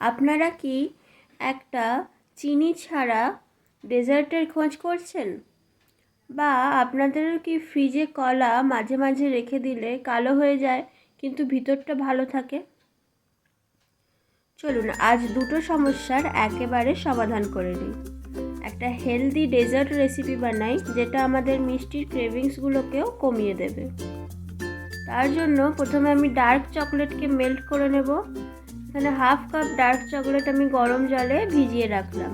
আপনারা কি একটা চিনি ছাড়া ডেজার্টের খোঁজ করছেন? বা আপনাদেরও কি ফ্রিজে কলা মাঝে মাঝে রেখে দিলে কালো হয়ে যায়, কিন্তু ভিতরটা ভালো থাকে? চলুন, আজ দুটো সমস্যার একেবারে সমাধান করে নিই একটা হেলদি ডেজার্ট রেসিপি বানাই, যেটা আমাদের মিষ্টির ক্রেভিংসগুলোকেও কমিয়ে দেবে। তার জন্য প্রথমে আমি ডার্ক চকলেটকে মেল্ট করে নেব। এখানে হাফ কাপ ডার্ক চকলেট আমি গরম জলে ভিজিয়ে রাখলাম।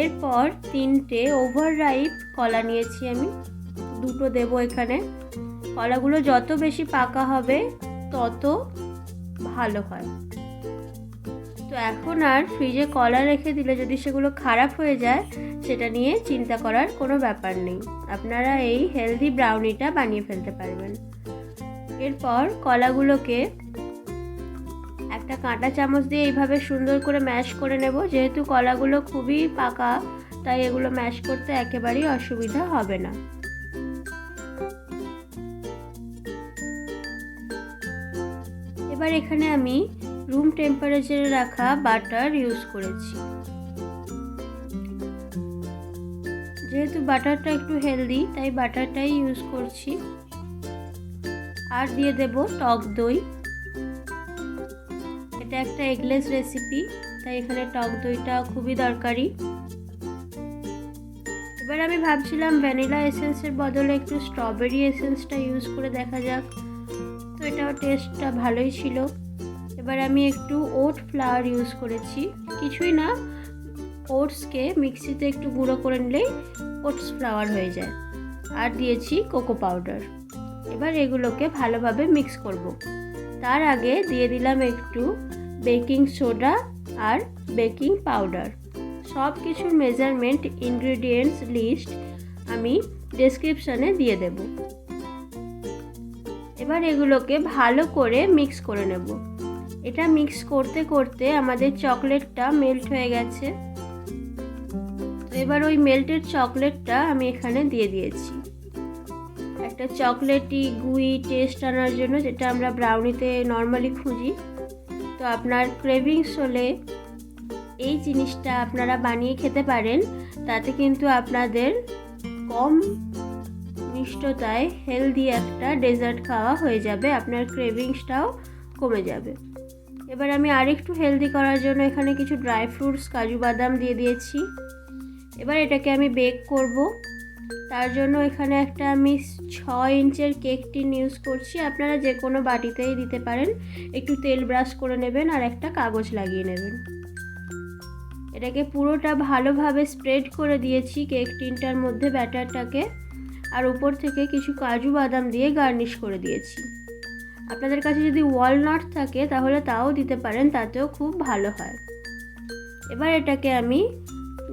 এরপর তিনটে ওভার রাইপ কলা নিয়েছি আমি, দুটো দেবো এখানে। কলাগুলো যত বেশি পাকা হবে, তত ভালো হয়। তো এখন আর ফ্রিজে কলা রেখে দিলে যদি সেগুলো খারাপ হয়ে যায়, সেটা নিয়ে চিন্তা করার কোনো ব্যাপার নেই। আপনারা এই হেলদি ব্রাউনিটা বানিয়ে ফেলতে পারবেন। এরপর কলাগুলোকে একটা কাঁটা চামচ দিয়ে এইভাবে সুন্দর করে ম্যাশ করে নেব। যেহেতু কলাগুলো খুবই পাকা, তাই এগুলো ম্যাশ করতে একেবারেই অসুবিধা হবে না। এবার এখানে আমি রুম টেম্পারেচারে রাখা বাটার ইউজ করেছি। যেহেতু বাটারটা একটু হেলদি, তাই বাটারটাই ইউজ করছি। আর দিয়ে দেব টক দই। এটা একটা এগলেস রেসিপি তাই এখানে টক দইটা খুবই দরকারি। এবার আমি ভাবছিলাম ভ্যানিলা এসেন্সের বদলে একটু স্ট্রবেরি এসেন্সটা ইউজ করে দেখা যাক। তো এটাও টেস্টটা ভালোই ছিল। এবার আমি একটু ওট ফ্লাওয়ার ইউজ করেছি। কিছুই না ওটসকে মিক্সিতে একটু গুঁড়ো করে নিলেই ওটস ফ্লাওয়ার হয়ে যায়। আর দিয়েছি কোকো পাউডার এবার এগুলোকে ভালোভাবে মিক্স করব। তার আগে দিয়ে দিলাম একটু বেকিং সোডা আর বেকিং পাউডার। সব কিছুর মেজারমেন্ট ইনগ্রেডিয়েন্টস লিস্ট আমি ডেসক্রিপশানে দিয়ে দেব। এবার এগুলোকে ভালো করে মিক্স করে নেব। এটা মিক্স করতে করতে আমাদের চকলেটটা মেল্ট হয়ে গেছে। এবার ওই মেল্টেড চকলেটটা আমি এখানে দিয়ে দিয়েছি। একটা চকলেটি গুই টেস্ট আনার জন্য যেটা আমরা ব্রাউনিতে নর্মালি খুঁজি। তো আপনার ক্রেভিংস হলে এই জিনিসটা আপনারা বানিয়ে খেতে পারেন। তাতে কিন্তু আপনাদের কম মিষ্টতায় হেলদি একটা ডেজার্ট খাওয়া হয়ে যাবে, আপনার ক্রেভিংসটাও কমে যাবে। এবার আমি আরেকটু হেলদি করার জন্য এখানে কিছু ড্রাই ফ্রুটস কাজু বাদাম দিয়ে দিয়েছি। এবার এটাকে আমি বেক করব। তার জন্য এখানে একটা আমি ছ ইঞ্চের কেক টিন ইউজ করছি। আপনারা যে কোনো বাটিতেই দিতে পারেন। একটু তেল ব্রাশ করে নেবেন আর একটা কাগজ লাগিয়ে নেবেন। এটাকে পুরোটা ভালোভাবে স্প্রেড করে দিয়েছি কেক টিনটার মধ্যে ব্যাটারটাকে। আর উপর থেকে কিছু কাজু বাদাম দিয়ে গার্নিশ করে দিয়েছি। আপনাদের কাছে যদি ওয়ালনাট থাকে তাহলে তাও দিতে পারেন, তাতেও খুব ভালো হয়। এবার এটাকে আমি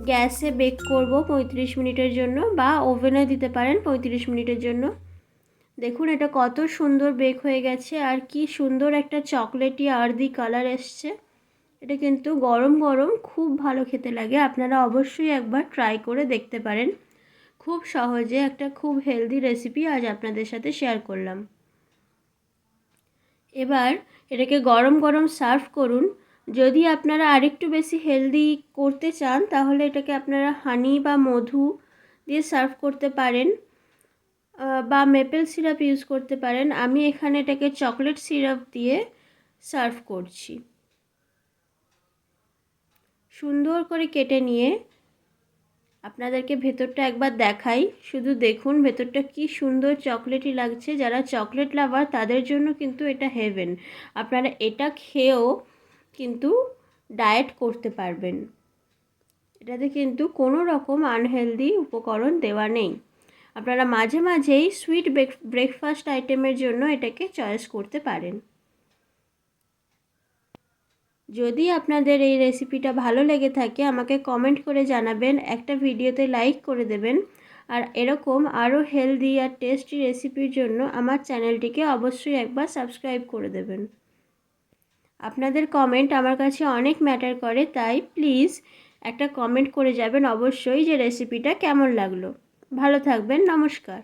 গ্যাসে বেক করব পঁয়ত্রিশ মিনিটের জন্য বা ওভেনে দিতে পারেন পঁয়ত্রিশ মিনিটের জন্য। দেখুন এটা কত সুন্দর বেক হয়ে গেছে আর কি সুন্দর একটা চকলেটি আর্দি কালার এসছে। এটা কিন্তু গরম গরম খুব ভালো খেতে লাগে, আপনারা অবশ্যই একবার ট্রাই করে দেখতে পারেন। খুব সহজে একটা খুব হেলদি রেসিপি আজ আপনাদের সাথে শেয়ার করলাম। এবার এটাকে গরম গরম সার্ভ করুন। যদি আপনারা আরেকটু বেশি হেলদি করতে চান, তাহলে এটাকে আপনারা হানি বা মধু দিয়ে সার্ভ করতে পারেন বা মেপেল সিরাপ ইউজ করতে পারেন। আমি এখানে এটাকে চকলেট সিরাপ দিয়ে সার্ভ করছি। সুন্দর করে কেটে নিয়ে আপনাদেরকে ভেতরটা একবার দেখাই। শুধু দেখুন ভেতরটা কি সুন্দর চকলেটই লাগছে। যারা চকলেট লাভার তাদের জন্য কিন্তু এটা হেভেন আপনারা এটা খেয়েও কিন্তু ডায়েট করতে পারবেন। এটাতে কিন্তু কোনো রকম আনহেলদি উপকরণ দেওয়া নেই। আপনারা মাঝে মাঝেই সুইট ব্রেকফাস্ট আইটেমের জন্য এটাকে চয়েস করতে পারেন। যদি আপনাদের এই রেসিপিটা ভালো লেগে থাকে, আমাকে কমেন্ট করে জানাবেন, একটা ভিডিওতে লাইক করে দেবেন। আর এরকম আরও হেলদি আর টেস্টি রেসিপির জন্য আমার চ্যানেলটিকে অবশ্যই একবার সাবস্ক্রাইব করে দেবেন। আপনাদের কমেন্ট আমার কাছে অনেক ম্যাটার করে, তাই প্লিজ একটা কমেন্ট করে যাবেন অবশ্যই যে রেসিপিটা কেমন লাগল। ভালো থাকবেন, নমস্কার।